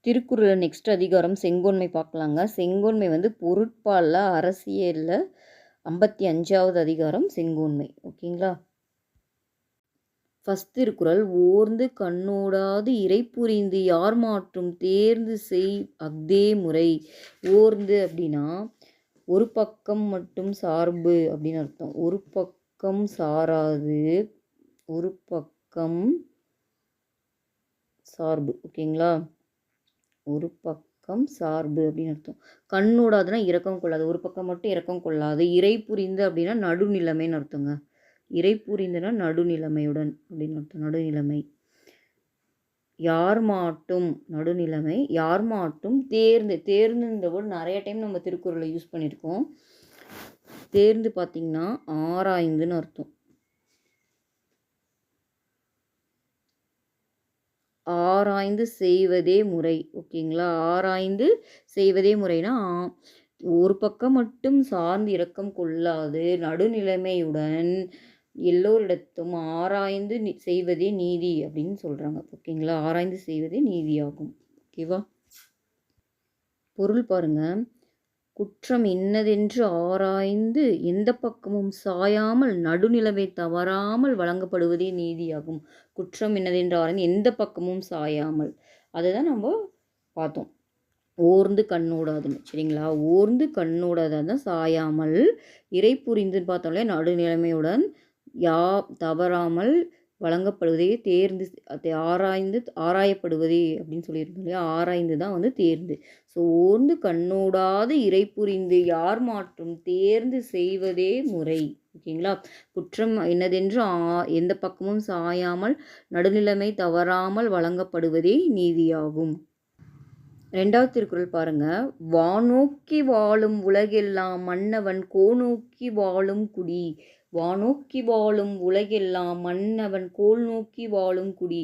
Thirukkural next அதிகாரம் செங்கோன்மை பார்க்கலாங்க. செங்கோன்மை வந்து பொருட்பாலில் அரசியலில் ஐம்பத்தி அஞ்சாவது அதிகாரம் செங்கோன்மை. ஓகேங்களா? ஃபஸ்ட் திருக்குறள் ஓர்ந்து கண்ணோடாது இறை புரிந்து யார் மாற்றும் தேர்ந்து செய் அக்தே முறை. ஓர்ந்து அப்படின்னா ஒரு பக்கம் மட்டும் சார்பு அப்படின்னு அர்த்தம். ஒரு பக்கம் சாராது ஒரு பக்கம் சார்பு. ஓகேங்களா? ஒரு பக்கம் சார்பு அப்படின்னு அர்த்தம். கண்ணூடாதுன்னா இறக்கம் கொள்ளாது. ஒரு பக்கம் மட்டும் இறக்கம் கொள்ளாது. இறை புரிந்து அப்படின்னா நடுநிலைமைன்னு அர்த்தங்க. இறை புரிந்துனா நடுநிலைமையுடன் அப்படின்னு அர்த்தம். நடுநிலைமை. யார் மாட்டும் நடுநிலைமை. யார் மாட்டும் தேர்ந்து. தேர்ந்துன்ற வேர்டு நிறைய டைம் நம்ம திருக்குறளை யூஸ் பண்ணியிருக்கோம். தேர்ந்து பார்த்திங்கன்னா ஆராய்ந்துன்னு அர்த்தம். ஆராய்ந்து செய்வதே முறை ஓகேங்களா? ஆராய்ந்து செய்வதே முறைனா ஒரு பக்கம் மட்டும் சார்ந்து இரக்கம் கொள்ளாது நடுநிலைமையுடன் எல்லோரிடத்தும் ஆராய்ந்து செய்வதே நீதி அப்படின்னு சொல்கிறாங்க ஓகேங்களா? ஆராய்ந்து செய்வதே நீதியாகும் ஓகேவா? பொருள் பாருங்கள் குற்றம் இன்னதென்று ஆராய்ந்து எந்த பக்கமும் சாயாமல் நடுநிலைமை தவறாமல் வழங்கப்படுவதே நீதியாகும். குற்றம் இன்னதென்று ஆராய்ந்து எந்த பக்கமும் சாயாமல். அதை தான் நம்ம பார்த்தோம். ஓர்ந்து கண்ணோடாதுன்னு சரிங்களா? ஓர்ந்து கண்ணோடாதான் சாயாமல் இறை புரிந்துன்னு பார்த்தோம்ல நடுநிலைமையுடன் யா தவறாமல் வழங்கப்படுவதே தேர்ந்து ஆராய்ந்து ஆராயப்படுவதே அப்படின்னு சொல்லியிருக்கோம் இல்லையா? ஆராய்ந்து தான் வந்து தேர்ந்து. ஸோ ஓர்ந்து கண்ணோடாது இறை புரிந்து யார் மாற்றும் தேர்ந்து செய்வதே முறை. ஓகேங்களா? குற்றம் என்னதென்று எந்த பக்கமும் சாயாமல் நடுநிலைமை தவறாமல் வழங்கப்படுவதே நீதியாகும். ரெண்டாவது திருக்குறள் பாருங்க. வானோக்கி வாழும் உலகெல்லாம் மன்னவன் கோநோக்கி வாழும் குடி. வானோக்கி வாழும் உலகெல்லாம் மன்னவன் கோல் நோக்கி வாழும் குடி.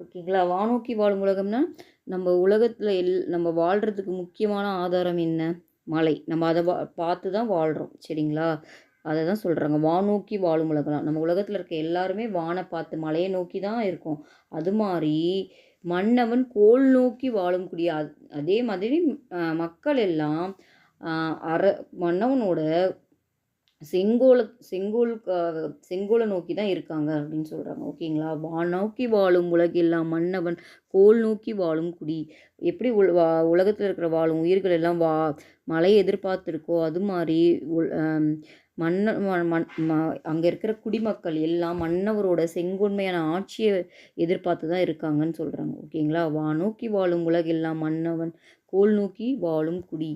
ஓகேங்களா வானோக்கி வாழும் உலகம்னா நம்ம உலகத்தில் எல் நம்ம வாழ்கிறதுக்கு முக்கியமான ஆதாரம் என்ன? மலை. நம்ம அதை வா பார்த்து தான் வாழ்கிறோம் சரிங்களா? அதை தான் சொல்கிறாங்க வானோக்கி வாழும் உலகம் நம்ம உலகத்தில் இருக்க எல்லாருமே வானை பார்த்து மலையை நோக்கி தான் இருக்கும். அது மாதிரி மன்னவன் கோல் நோக்கி வாழும் குடி. அதே மாதிரி மக்கள் எல்லாம் அற மன்னவனோட செங்கோலை செங்கோல் செங்கோலை நோக்கி தான் இருக்காங்க அப்படின்னு சொல்கிறாங்க ஓகேங்களா? வா நோக்கி வாழும் உலகெல்லாம் மன்னவன் கோல் நோக்கி வாழும் குடி. எப்படி உல வா உலகத்தில் இருக்கிற வாழும் உயிர்கள் எல்லாம் வா மழையை எதிர்பார்த்துருக்கோ அது மாதிரி மன்ன மண் அங்கே இருக்கிற குடிமக்கள் எல்லாம் மன்னவரோட செங்கொன்மையான ஆட்சியை எதிர்பார்த்து தான் இருக்காங்கன்னு சொல்கிறாங்க ஓகேங்களா? வா நோக்கி வாழும் உலகெல்லாம் மன்னவன் கோல் நோக்கி வாழும் குடி.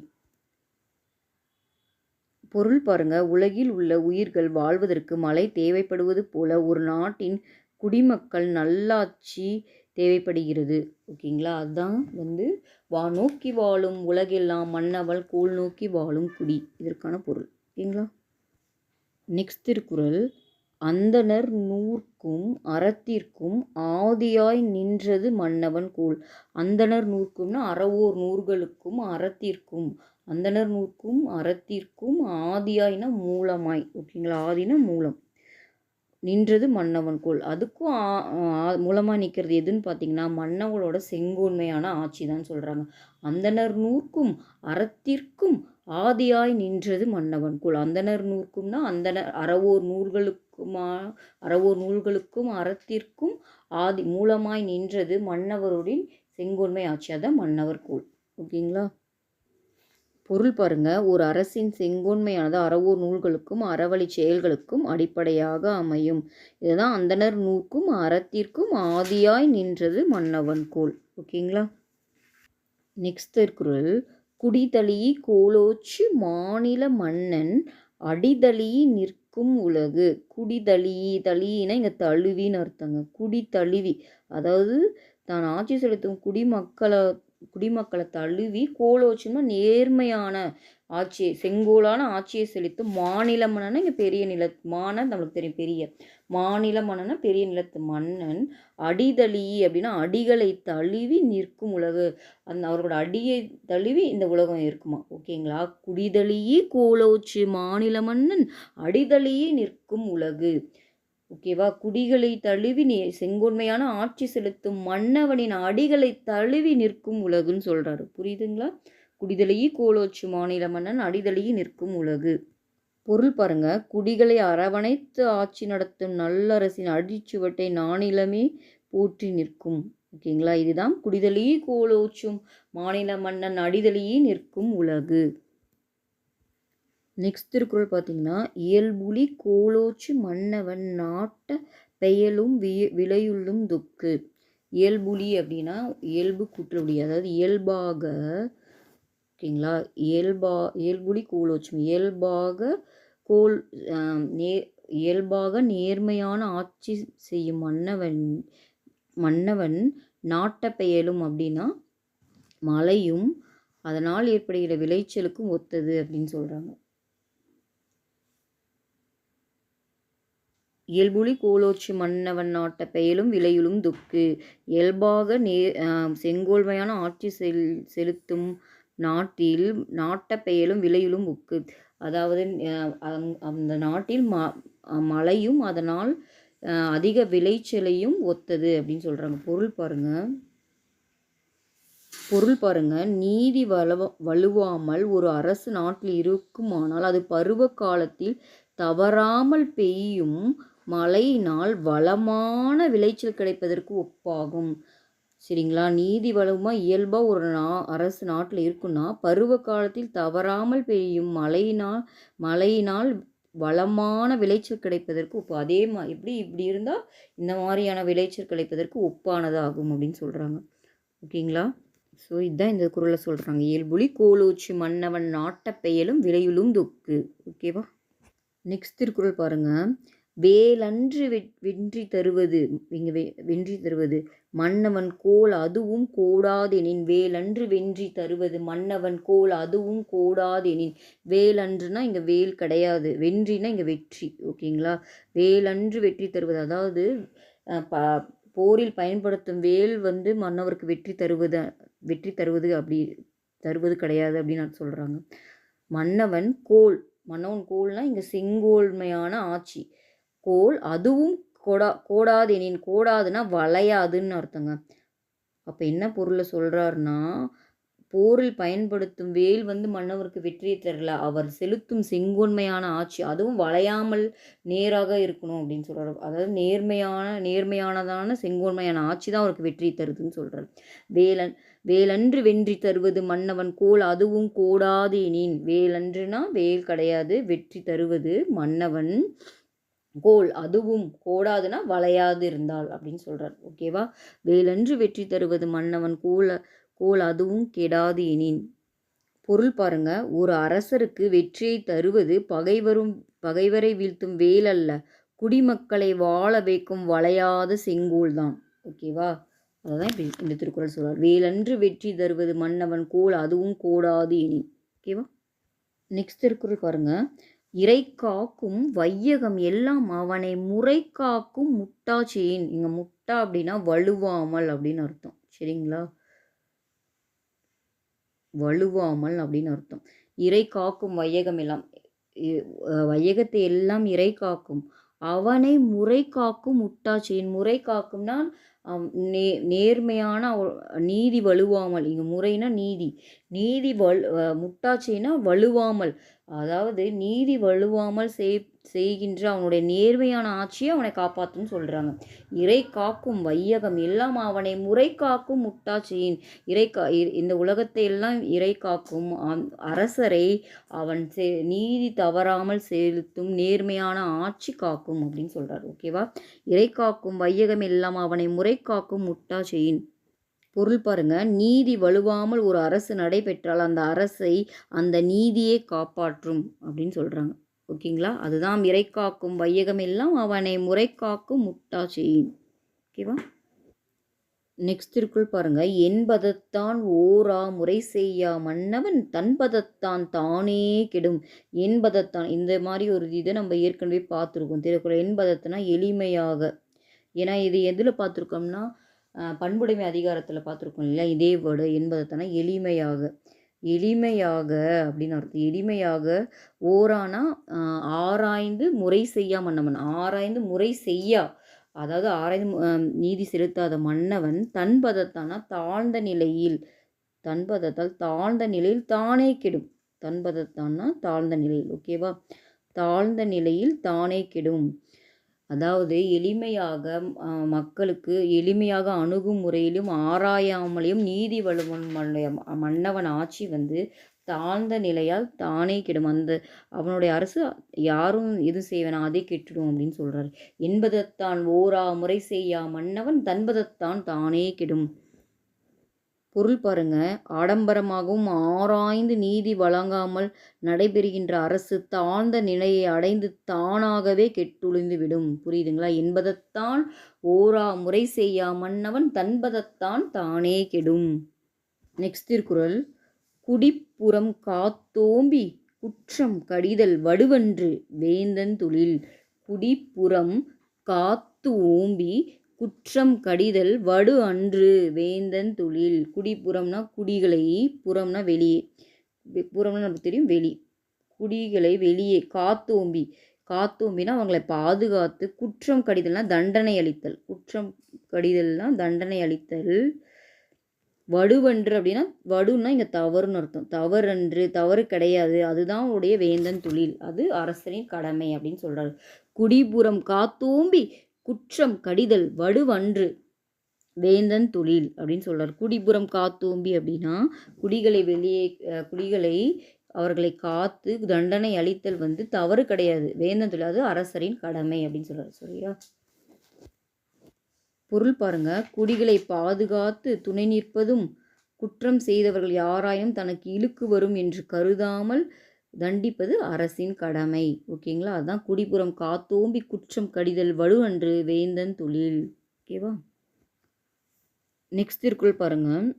பொருள் பாருங்க. உலகில் உள்ள உயிர்கள் வாழ்வதற்கு மழை தேவைப்படுவது போல ஒரு நாட்டின் குடிமக்கள் நல்லாட்சி தேவைப்படுகிறது. ஓகேங்களா? அதுதான் வந்து வா நோக்கி வாழும் உலகெல்லாம் மன்னவள் கோல் நோக்கி வாழும் குடி. இதற்கான பொருள். ஓகேங்களா? நெக்ஸ்ட் திருக்குறள். அந்தனர் நூற்கும் அறத்திற்கும் ஆதியாய் நின்றது மன்னவன் கோல் அந்தனர் நூற்கும்னா அறவோர் நூர்களுக்கும் அறத்திற்கும் அந்தனர் நூற்கும் அறத்திற்கும் ஆதியாயினா மூலமாய். ஓகேங்களா? ஆதினா மூலம். நின்றது மன்னவன் கோல் அதுக்கும் மூலமாக நிற்கிறது எதுன்னு பார்த்தீங்கன்னா மன்னவளோட செங்கோன்மையான ஆட்சி தான் சொல்கிறாங்க அந்தனர் நூற்கும் அறத்திற்கும் ஆதியாய் நின்றது மன்னவன் கோல் அந்தனர் நூற்கும்னா அந்தனர் அறவோர் நூல்களுக்குமா அறவோர் நூல்களுக்கும் அறத்திற்கும் ஆதி மூலமாய் நின்றது மன்னவருடன் செங்கோன்மை ஆட்சி அதான் மன்னவர் கோல் ஓகேங்களா? பொருள் பாருங்க. ஒரு அரசின் செங்கோன்மையானது அறவோர் நூல்களுக்கும் அறவழி செயல்களுக்கும் அடிப்படையாக அமையும். இதுதான் அந்தனர் நூற்கும் அறத்திற்கும் ஆதியாய் நின்றது மன்னவன் கோல் ஓகேங்களா? நெக்ஸ்ட் திருக்குறள். குடிதளி கோலோச்சு மாநில மன்னன் அடிதளி நிற்கும் உலகு. குடிதளி தளினா இங்கே தழுவின்னு அர்த்தங்க. குடி தழுவி அதாவது தான் ஆட்சி செலுத்தும் குடிமக்களை குடிமக்களை தழுவி கோலோச்சுன்னா நேர்மையான ஆட்சியை செங்கோலான ஆட்சியை செலுத்தும் மாநில மன்னன் இங்கே பெரிய நில மானன் நம்மளுக்கு தெரியும் பெரிய. மாநில மன்னனா பெரிய நிலத்து மன்னன் அடிதளி அப்படின்னா அடிகளை தழுவி நிற்கும் உலகு. அந்த அவர்களோட அடியை தழுவி இந்த உலகம் இருக்குமா? ஓகேங்களா? குடிதளியே கோலோச்சு மாநில மன்னன் அடிதளியே நிற்கும் உலகு. ஓகேவா குடிகளை தழுவி நீ செங்கோன்மையான ஆட்சி செலுத்தும் மன்னவனின் அடிகளை தழுவி நிற்கும் உலகுன்னு சொல்கிறாரு புரியுதுங்களா? குடிதலையி கோலோச்சு மாநில மன்னன் அடிதலையி நிற்கும் உலகு. பொருள் பாருங்க. குடிகளை அரவணைத்து ஆட்சி நடத்தும் நல்லரசின் அடிச்சுவட்டை நானிலமே போற்றி நிற்கும். ஓகேங்களா? இதுதான் குடிதலையே கோலோச்சும் மாநில மன்னன் அடிதலையே நிற்கும் உலகு. நெக்ஸ்ட் திருக்குறள் பார்த்தீங்கன்னா இயல்புலி கோலோச்சு மன்னவன் நாட்ட பெயலும் வி விலையுள்ளும் துக்கு. இயல்புலி அப்படின்னா இயல்பு குற்றவுளி அதாவது இயல்பாக ஓகேங்களா? இயல்பா இயல்புலி கோலோச்சும் இயல்பாக கோல் நே இயல்பாக நேர்மையான ஆட்சி செய்யும் மன்னவன் மன்னவன் நாட்ட பெயலும் அப்படின்னா மழையும் அதனால் ஏற்படுகிற விளைச்சலுக்கும் ஒத்தது அப்படின்னு சொல்கிறாங்க இயல்புலி கோலோச்சி மன்னவன் நாட்ட பெயலும் விலையிலும் துக்கு. இயல்பாக நே செங்கோல்மையான ஆட்சி செல் செலுத்தும் நாட்டில் நாட்ட பெயலும் விலையிலும் உக்கு அதாவது அந்த நாட்டில் ம மழையும் அதனால் அதிக விளைச்சலையும் ஒத்தது அப்படின்னு சொல்கிறாங்க பொருள் பாருங்கள் பொருள் பாருங்க. நீதி வளவ வலுவாமல் ஒரு அரசு நாட்டில் இருக்குமானால் அது பருவ காலத்தில் தவறாமல் பெய்யும் மழையினால் வளமான விளைச்சல் கிடைப்பதற்கு ஒப்பாகும். சரிங்களா? நீதி வளமாக இயல்பாக ஒரு நா அரசு நாட்டில் இருக்குன்னா பருவ காலத்தில் தவறாமல் பெய்யும் மழையினால் மழையினால் வளமான விளைச்சல் கிடைப்பதற்கு ஒப்பு. அதே மா எப்படி இப்படி இருந்தால் இந்த மாதிரியான விளைச்சல் கிடைப்பதற்கு ஒப்பானதாகும் அப்படின்னு சொல்கிறாங்க ஓகேங்களா? ஸோ இதுதான் இந்த குரலை சொல்கிறாங்க இயல்புலி கோலோச்சி மன்னவன் நாட்ட பெயலும் விளையுளும் தொக்கு. ஓகேவா? நெக்ஸ்ட் திருக்குறள் பாருங்கள் வேலன்று வென்றி தருவது இங்கே வென்றி தருவது மன்னவன் கோல் அதுவும் கோடாதெனின். வேலன்று வென்றி தருவது மன்னவன் கோல் அதுவும் கோடாதெனின். வேலன்றுனா இங்கே வேல் கிடையாது வென்றினா இங்கே வெற்றி ஓகேங்களா? வேலன்று வெற்றி தருவது அதாவது போரில் பயன்படுத்தும் வேல் வந்து மன்னவருக்கு வெற்றி தருவது வெற்றி தருவது அப்படி தருவது கிடையாது அப்படின்னு சொல்கிறாங்க மன்னவன் கோல் மன்னவன் கோல்னால் இங்கே செங்கோல்மையான ஆட்சி. கோல் அதுவும் கோடா கோடாதெனின் கோடாதுன்னா வளையாதுன்னு அர்த்தங்க. அப்போ என்ன பொருளை சொல்கிறாருன்னா போரில் பயன்படுத்தும் வேல் வந்து மன்னவருக்கு வெற்றியை தரல அவர் செலுத்தும் செங்கோன்மையான ஆட்சி அதுவும் வளையாமல் நேராக இருக்கணும் அப்படின்னு சொல்கிறார் அதாவது நேர்மையான நேர்மையானதான செங்கோன்மையான ஆட்சி தான் அவருக்கு வெற்றி தருதுன்னு சொல்கிறார் வேலன் வேலன்று வென்றி தருவது மன்னவன் கோல் அதுவும் கோடாதேனின். வேலன்றுனா வேல் கிடையாது வெற்றி தருவது மன்னவன் கோல் அதுவும் கோடாதுன்னா வளையாது இருந்தால் அப்படின்னு சொல்கிறார் ஓகேவா வேலன்று வெற்றி தருவது மன்னவன் கோல கோல் அதுவும் கெடாது எனின். பொருள் பாருங்க ஒரு அரசருக்கு வெற்றியை தருவது பகைவரும் பகைவரை வீழ்த்தும் வேல் அல்ல குடிமக்களை வாழ வைக்கும் வளையாத செங்கோல் தான். ஓகேவா அதுதான் இப்படி இந்த திருக்குறள் சொல்வார் வேலன்று வெற்றி தருவது மன்னவன் கோல் அதுவும் கோடாது எனின். ஓகேவா நெக்ஸ்ட் திருக்குறள் பாருங்கள் இறை காக்கும் வையகம் எல்லாம் அவனை முறை காக்கும் முட்டா செயின் இங்கே முட்டா அப்படின்னா வலுவாமல் அப்படின்னு அர்த்தம். சரிங்களா? வலுவாமல் அப்படின்னு அர்த்தம். இறை காக்கும் வையகம் எல்லாம் வையகத்தை எல்லாம் இறை காக்கும் அவனை முறை காக்கும் முட்டா செயின் முறை காக்கும்னா நே நேர்மையான நீதி வலுவாமல். இங்கே முறைனா நீதி. நீதி வலு முட்டாச்சின்னா வலுவாமல். அதாவது நீதி வலுவாமல் செய் செய்கின்ற அவனுடைய நேர்மையான ஆட்சியை அவனை காப்பாற்றுன்னு சொல்கிறாங்க இறை காக்கும் வையகம் எல்லாம் அவனை முறை காக்கும் முட்டாட்சியின் இறை கா இந்த உலகத்தை எல்லாம் இறை காக்கும் அரசரை அவன் செ நீதி தவறாமல் செலுத்தும் நேர்மையான ஆட்சி காக்கும் அப்படின்னு சொல்கிறார் ஓகேவா இறை காக்கும் வையகம் எல்லாம் அவனை முறை காக்கும் முட்டாட்சியின் பொருள் பாருங்க. நீதி வலுவாமல் ஒரு அரசு நடைபெற்றால் அந்த அரசை அந்த நீதியே காப்பாற்றும் அப்படின்னு சொல்கிறாங்க ஓகேங்களா? அதுதான் இறை காக்கும் வையகம் எல்லாம் அவனை முறை காக்கும் முட்டா செய்யும் ஓகேவா? நெக்ஸ்ட் இருக்குள் பாருங்க. என்பதத்தான் ஓரா முறை செய்யா மன்னவன் தன்பதத்தான் தானே கெடும். என்பதத்தான் இந்த மாதிரி ஒரு இதை நம்ம ஏற்கனவே பார்த்துருக்கோம். திருக்குறள் என்பதத்னா எளிமையாக. ஏன்னா இது எதில் பார்த்துருக்கோம்னா பண்புடைமை அதிகாரத்தில் பார்த்துருக்கோம் இல்லையா? இதே வேர்டு என்பதைத்தானே எளிமையாக. எளிமையாக அப்படின்னு அர்த்தம். எளிமையாக ஓரானா ஆராய்ந்து முறை செய்யா மன்னவன். ஆராய்ந்து முறை செய்யா. அதாவது ஆராய்ந்து நீதி செலுத்தாத மன்னவன் தன்பதத்தானா தாழ்ந்த நிலையில் தன்பதத்தால் தாழ்ந்த நிலையில் தானே கெடும். தன்பதத்தான்னா தாழ்ந்த நிலையில் ஓகேவா தாழ்ந்த நிலையில் தானே கெடும். அதாவது எளிமையாக மக்களுக்கு எளிமையாக அணுகும் முறையிலும் ஆராயாமலையும் நீதி வலுவன் மன்னவன் ஆட்சி வந்து தாழ்ந்த நிலையால் தானே கெடும். அந்த அவனுடைய அரசு யாரும் எது செய்வனா அதே கெட்டுடும் அப்படின்னு சொல்கிறார் என்பதத்தான் ஓரா முறை செய்யா மன்னவன் தன்பதத்தான் தானே கெடும். பொருள் பாருங்க. ஆடம்பரமாகவும் ஆராய்ந்து நீதி வழங்காமல் நடைபெறுகின்ற அரசு தாழ்ந்த நிலையை அடைந்து தானாகவே கெட்டுழிந்து விடும் புரியுதுங்களா? என்பதத்தான் ஓரா முறை செய்யா மன்னவன் தன்பதத்தான் தானே கெடும். நெக்ஸ்ட் திருக்குறள். குடிப்புறம் காத்தோம்பி குற்றம் கடிதல் வடுவன்று வேந்தன் தொழில். குடிப்புறம் காத்து ஓம்பி குற்றம் கடிதல் வடு அன்று வேந்தன் தொழில். குடிப்புறம்னா குடிகளை புறம்னா வெளியே. புறம்னா நமக்கு தெரியும் வெளி. குடிகளை வெளியே. காத்தோம்பி. காத்தோம்பினா அவங்களை பாதுகாத்து குற்றம் கடிதல்னா தண்டனை அளித்தல். குற்றம் கடிதல்னா தண்டனை அளித்தல். வடுவன்று அப்படின்னா வடுன்னா இங்கே தவறுன்னு அர்த்தம். தவறன்று தவறு கிடையாது. அதுதான் உடைய வேந்தன் தொழில். அது அரசனின் கடமை அப்படின்னு சொல்கிறாரு குடிபுறம் காத்தோம்பி. குற்றம் கடிதல் வடுவன்று. வேந்தன் தொழில் அப்படின்னு சொல்கிறார் குடிபுறம் காத்தோம்பி அப்படின்னா குடிகளை வெளியே குடிகளை அவர்களை காத்து தண்டனை அளித்தல் வந்து தவறு கிடையாது. வேந்தன் தொழில் அது அரசரின் கடமை அப்படின்னு சொல்றாரு. சரியா? பொருள் பாருங்க. குடிகளை பாதுகாத்து துணை நிற்பதும் குற்றம் செய்தவர்கள் யாராயும் தனக்கு இழுக்கு வரும் என்று கருதாமல் தண்டிப்பது அரசின் கடமை. ஓகேங்களா? அதுதான் குடிபுறம் காத்தோம்பி குற்றம் கடிதல் வலுவன்று வேந்தன் தொழில். ஓகேவா? நெக்ஸ்ட் திருக்குறள் பாருங்கள்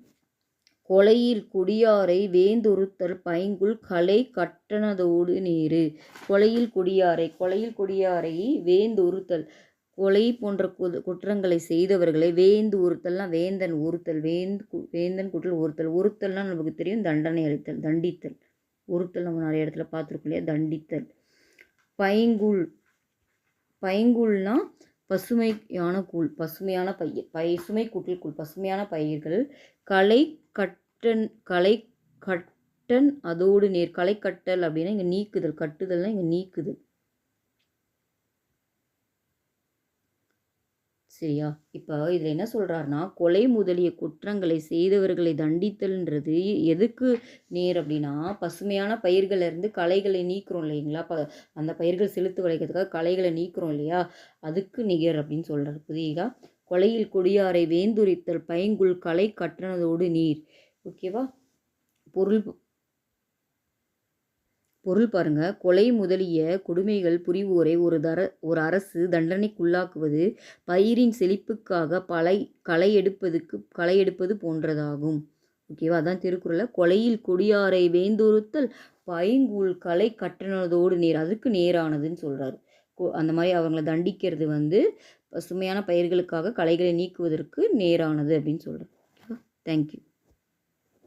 கொலையில் குடியாரை வேந்தொருத்தல் பைங்குள் கலை கட்டணதோடு நேரு. கொலையில் குடியாரை கொலையில் குடியாரை வேந்தொருத்தல். கொலை போன்ற கு- குற்றங்களை செய்தவர்களை வேந்து ஒருத்தல்னால் வேந்தன் உறுத்தல் வேந்து கு- வேந்தன் குற்றல் ஒருத்தல். ஒருத்தல்னால் நமக்கு தெரியும் தண்டனை அளித்தல் தண்டித்தல். உறுத்தல் நம்ம நிறைய இடத்துல பார்த்துருக்கோம் இல்லையா? தண்டித்தல். பைங்குள் பைங்குள்னா பசுமையான கூழ் பசுமையான பயிர் பசுமை கூட்டில் கூழ் பசுமையான பயிர்கள். களை கட்டன் களை கட்டன் அதோடு நேர் களை கட்டல் அப்படின்னா இங்கே நீக்குதல் கட்டுதல்னால் இங்கே நீக்குதல். சரியா? இப்போ இதில் என்ன சொல்கிறாருன்னா கொலை முதலிய குற்றங்களை செய்தவர்களை தண்டித்தல்ன்றது எதுக்கு நேர் அப்படின்னா பசுமையான பயிர்களிலிருந்து களைகளை நீக்கிறோம் இல்லைங்களா? ப அந்த பயிர்கள் செலுத்து வளைக்கிறதுக்காக களைகளை நீக்கிறோம் இல்லையா? அதுக்கு நிகர் அப்படின்னு சொல்கிறார் புரியுதா? கொலையில் கொடியாரை வேந்துரித்தல் பைங்குள் களை கட்டினதோடு நீர். ஓகேவா? பொருள் பொருள் பாருங்க. கொலை முதலிய கொடுமைகள் புரிவோரை ஒரு தர ஒரு அரசு தண்டனைக்குள்ளாக்குவது பயிரின் செழிப்புக்காக பலை களை எடுப்பதுக்கு களை எடுப்பது போன்றதாகும். ஓகேவா அதான் திருக்குறளை. கொலையில் கொடியாரை வேந்தொருத்தல் பைங்கூழ் களை கட்டணதோடு நேர் அதுக்கு நேரானதுன்னு சொல்கிறாரு அந்த மாதிரி அவங்கள தண்டிக்கிறது வந்து பசுமையான பயிர்களுக்காக களைகளை நீக்குவதற்கு நேரானது அப்படின்னு சொல்கிறார் ஓகேவா தேங்க்யூ